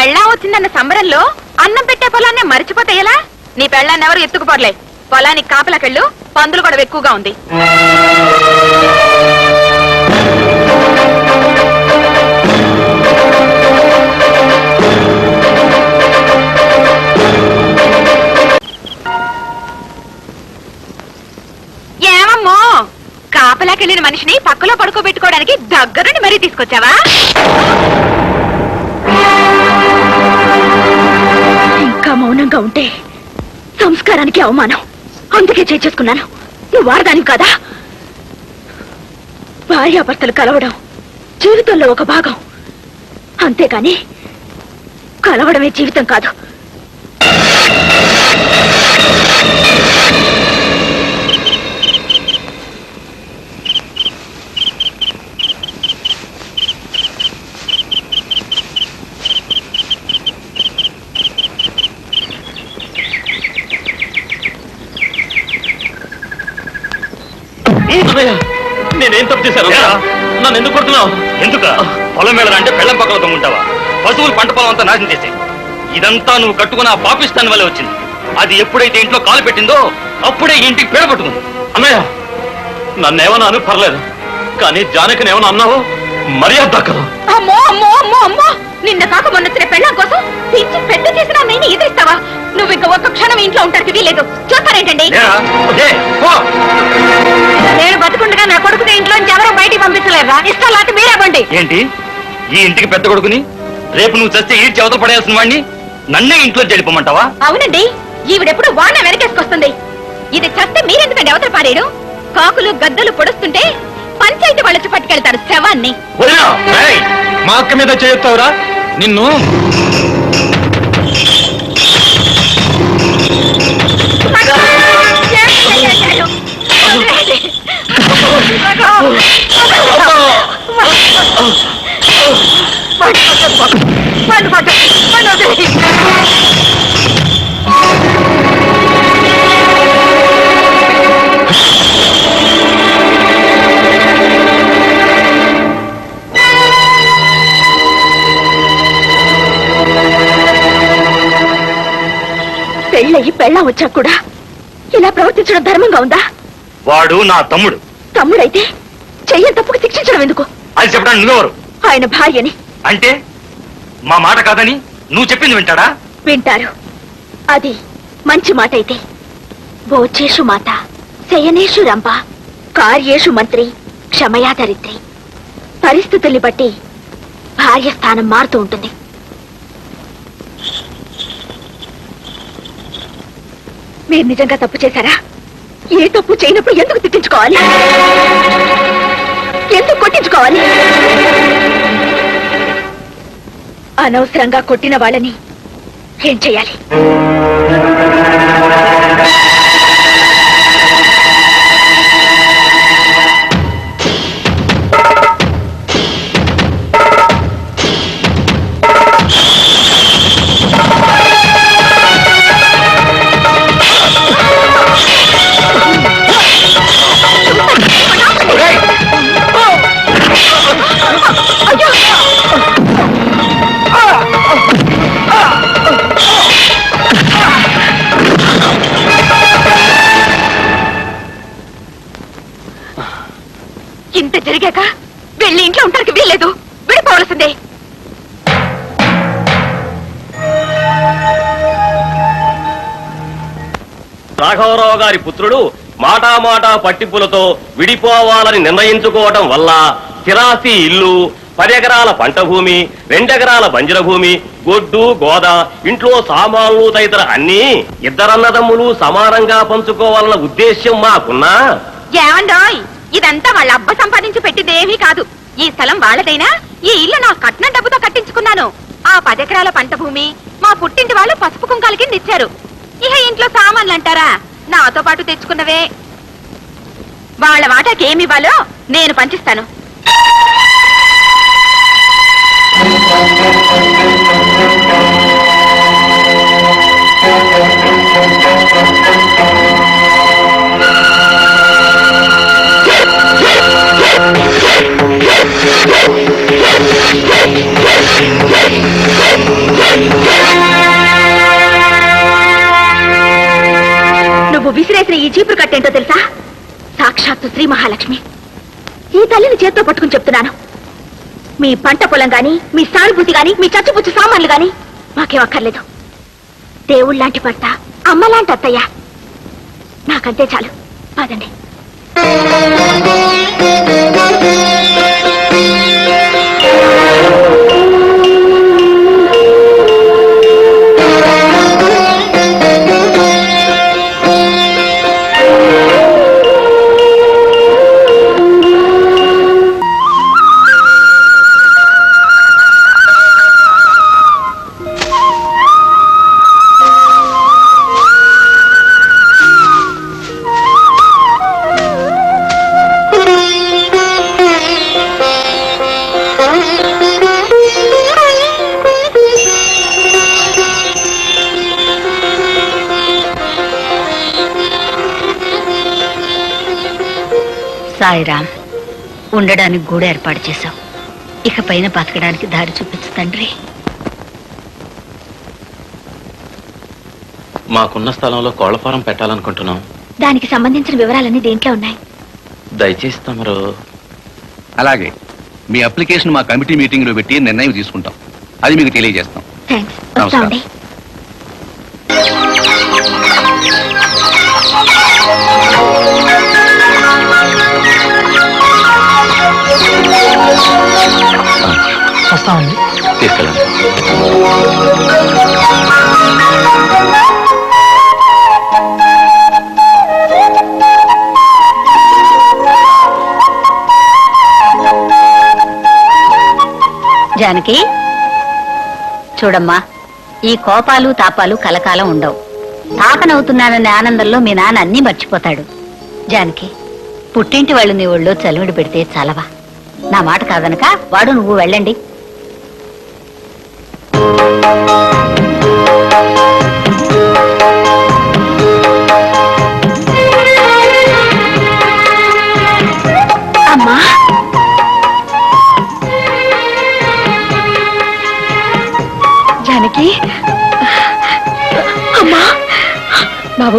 పెళ్ళా వచ్చిందన్న సంబరంలో అన్నం పెట్టే పొలాన్ని మర్చిపోతే ఎలా? నీ పెళ్ళాన్ని ఎవరు ఎత్తుకుపోర్లే పొలానికి కాపలాకెళ్ళు పందులు కూడా ఎక్కువగా ఉంది. ఏమమ్మో? కాపలాకెళ్ళిన మనిషిని పక్కలో పడుకోబెట్టుకోవడానికి దగ్గరుండి మరీ తీసుకొచ్చావా? ఉంటే సంస్కారానికి అవమానం. అందుకే చేసుకున్నాను. నువ్వు వాడదాని కదా? భార్యాభర్తలు కలవడం జీవితంలో ఒక భాగం. అంతేకాని కలవడమే జీవితం కాదు అన్నయ్య, నేనేం తప్పు చేశాను నన్ను ఎందుకు కొడుతున్నావు? ఎందుక? పొలం వెళ్ళాలంటే పెళ్ళం పక్కల తమ్ముంటావా? పశువులు పంట పొలం అంతా నాశనం చేసే ఇదంతా నువ్వు కట్టుకున్న ఆ పాపిస్తాన్ వల్లే వచ్చింది. అది ఎప్పుడైతే ఇంట్లో కాలు పెట్టిందో అప్పుడే ఇంటికి పేడ పట్టుకుంది. అన్నయ్య నన్నేమన్నాను పర్లేదు. కానీ జానకిని ఏమన్నా అన్నావు? మర్యాద దక్కదు అమ్మో అమ్మో అమ్మో అమ్మో! నిన్న కాక మొన్న వచ్చిన పెళ్ళాం కోసం పిచ్చి పెద్ద చేసిన అన్నయ్యని ఎదిరిస్తావా? నువ్వు ఇంకా ఒక్క క్షణం ఇంట్లో ఉంటానికి వీలేదు చూస్తారేంటండి. నేను? బతుకుండగా నా కొడుకుని ఇంట్లోంచి ఎవరో బయటికి పంపించలేరా ఇష్టం లాంటి మీరేవ్వండి ఏంటి? ఈ ఇంటికి పెద్ద కొడుకుని? రేపు నువ్వు చస్తే ఈ చెవతలు పడేయాల్సిన వాడిని నన్నే ఇంట్లో జడిపమంటావా అవునండి. ఈవిడెప్పుడు వాన వెనకేసుకొస్తుంది. ఇది చస్తే మీరెందుకండి అవతల పారేయడం? కాకులు గద్దలు పొడుస్తుంటే పంచాయతీ వాళ్ళు పట్టుకెళ్తారు శవాన్ని. మా అక్క మీద చేస్తావురా నిన్ను. పెళ్ళయి పెళ్ళం వచ్చా కూడా? ఇలా ప్రవర్తించడం ధర్మంగా ఉందా? వాడు నా తమ్ముడు. తమ్ముడైతే చెయ్యని తప్పుకు శిక్షించడం ఎందుకు? అది చెప్పడానికి నువ్వెవరు? ఆయన భార్యని. అంటే మా మాట కాదని నువ్వు చెప్పింది వింటాడా? వింటారు. అది మంచి మాట అయితే. భోజేషు మాత శయనేషు రంప కార్యేషు మంత్రి క్షమయా దరిద్రి పరిస్థితుల్ని బట్టి భార్య స్థానం మారుతూ ఉంటుంది. మీరు నిజంగా తప్పు చేశారా? ఏ తప్పు చేయనప్పుడు ఎందుకు తిట్టించుకోవాలి? ఎందుకు కొట్టించుకోవాలి? అనవసరంగా కొట్టిన వాళ్ళని ఏం చేయాలి? రాఘవరావు గారి పుత్రుడు మాటా మాటా పట్టింపులతో విడిపోవాలని నిర్ణయించుకోవటం వల్ల స్థిరాస్తి ఇల్లు పది ఎకరాల పంట భూమి రెండెకరాల బంజర భూమి గొడ్డు గోద ఇంట్లో సామాన్లు తదితర అన్ని ఇద్దరన్నదమ్ములు సమానంగా పంచుకోవాలన్న ఉద్దేశ్యం మాకున్నా? ఏమండోయ్ ఇదంతా వాళ్ళ అబ్బ సంపాదించి పెట్టిదేమీ కాదు. ఈ స్థలం వాళ్ళదైనా? ఈ ఇల్లు నా కట్నం డబ్బుతో కట్టించుకున్నాను. ఆ పదెకరాల పంట భూమి మా పుట్టింటి వాళ్ళు పసుపు కుంకాల కింద ఇచ్చారు. ఇహ ఇంట్లో సామాన్లు అంటారా నాతో పాటు తెచ్చుకున్నవే. వాళ్ళ వాటకి ఏమి ఇవ్వాలో నేను పంచిస్తాను. సాక్షాత్ ఏంటో తెలుసా? సాక్షాత్తు శ్రీ మహాలక్ష్మి. ఈ తల్లిని చేత్తో పట్టుకుని చెప్తున్నాను. మీ పంట పొలం గాని మీ సానుభూతి గాని మీ చచ్చుపుచ్చు సామాన్లు గాని మాకేం అక్కర్లేదు. దేవుళ్ళాంటి భర్త అమ్మలాంటి అత్తయ్య. నాకంతే చాలు. పదండి. సాయిరామ్ ఉండడానికి గూడు ఏర్పాటు చేశావు. ఇక పైన బతకడానికి దారి చూపించు తండ్రి. మాకున్న స్థలంలో కోళ్ళ ఫారం పెట్టాలనుకుంటున్నాం. దానికి సంబంధించిన వివరాలన్నీ దీంట్లో ఉన్నాయి? దయచేసి తమరు అలాగే మీ అప్లికేషన్ మా కమిటీ మీటింగ్లో పెట్టి నిర్ణయం తీసుకుంటాం. అది మీకు తెలియజేస్తాం. థ్యాంక్స్ నమస్కారం. వస్తామండి. వస్తామండి తీసుకెళ్ళండి. జానకి చూడమ్మా ఈ కోపాలు తాపాలు కలకాలం ఉండవు. తాతనవుతున్నాననే ఆనందంలో మీ నాన్న అన్నీ మర్చిపోతాడు. జానకి పుట్టింటి వాళ్ళు నీ ఒళ్ళో చలివిడి పెడితే చలవా? నా మాట కాదనక వాడు నువ్వు వెళ్ళండి.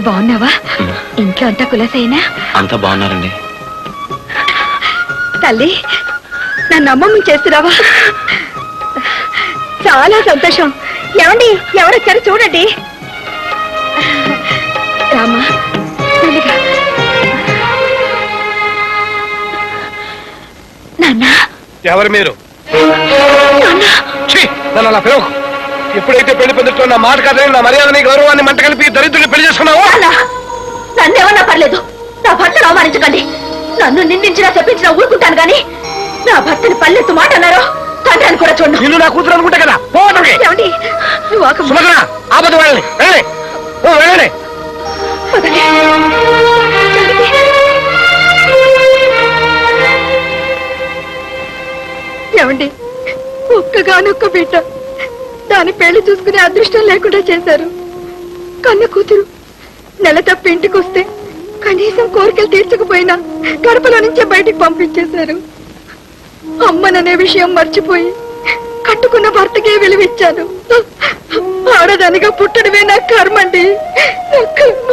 బాబు బాగున్నావా? ఇంట్లో అంతా కులసైనా? అంతా బాగున్నారండి. తల్లి నన్ను అమ్మమ్మ చేస్తున్నావా? చాలా సంతోషం. ఏమండి ఎవరొచ్చారో చూడండి. రామా. నాన్న. ఎవరు మీరు! నన్ను అలా పిలవకు. ఎప్పుడైతే పెళ్ళి పెద్దతో నా మాట కాదని నా మర్యాదని గౌరవాన్ని మంట కలిపి దరిద్రుని పెళ్ళి చేసుకున్నావో? నాన్న నన్నేమన్నా పర్లేదు. నా భర్తను అవమానించకండి. నన్ను నిందించినా చెప్పించినా ఊరుకుంటాను గాని నా భర్తని పల్లెత్తు మాట అన్నారో తండ్రిని కూడా చూడండి నిన్ను నా కూతురు అనుకుంటా కదా? ఆకు సుమగ్న ఆపద వాళ్ళని. వెళ్ళండి. ఏమండి? ఒక్కగానొక్క బిడ్డ. దాని పెళ్ళి చూసుకునే అదృష్టం లేకుండా చేశారు. కన్న కూతురు నెల తప్ప ఇంటికి వస్తే కనీసం కోరికలు తీర్చకపోయినా గడపలో నుంచే బయటికి పంపించేశారు. అమ్మననే విషయం మర్చిపోయి కట్టుకున్న భర్తకే విలువిచ్చాను. ఆడదానిగా పుట్టడమే నా కర్మండి నా కర్మ.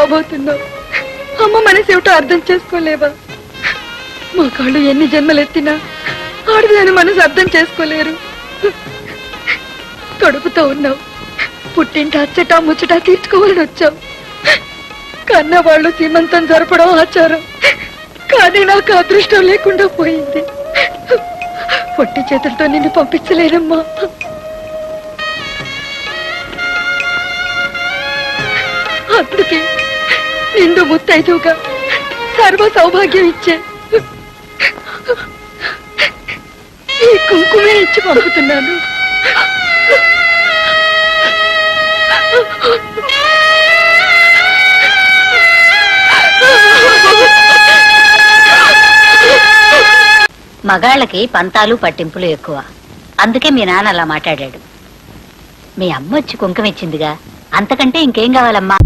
కాబోతున్నావు అమ్మ మనసు ఏమిటో అర్థం చేసుకోలేవా? మా కాళ్ళు ఎన్ని జన్మలెత్తినా ఆడదాని మనసు అర్థం చేసుకోలేరు. కడుపుతో ఉన్నావు. పుట్టింటి అచ్చట ముచ్చట తీర్చుకోవాలని వచ్చావు. కన్న వాళ్ళు సీమంతం జరపడం ఆచారం. కానీ నాకు అదృష్టం లేకుండా పోయింది. పొట్టి చేతులతో నిన్ను పంపించలేనమ్మా. అందుకే నిండు ముత్తైదుగా సర్వ సౌభాగ్యం ఇచ్చే ఈ కుంకుమే ఇచ్చి పంపుతున్నాను. మగాళ్ళకి పంతాలు పట్టింపులు ఎక్కువ. అందుకే మీ నాన్న అలా మాట్లాడాడు. మీ అమ్మ వచ్చి కుంకుమిచ్చిందిగా అంతకంటే ఇంకేం కావాలమ్మా?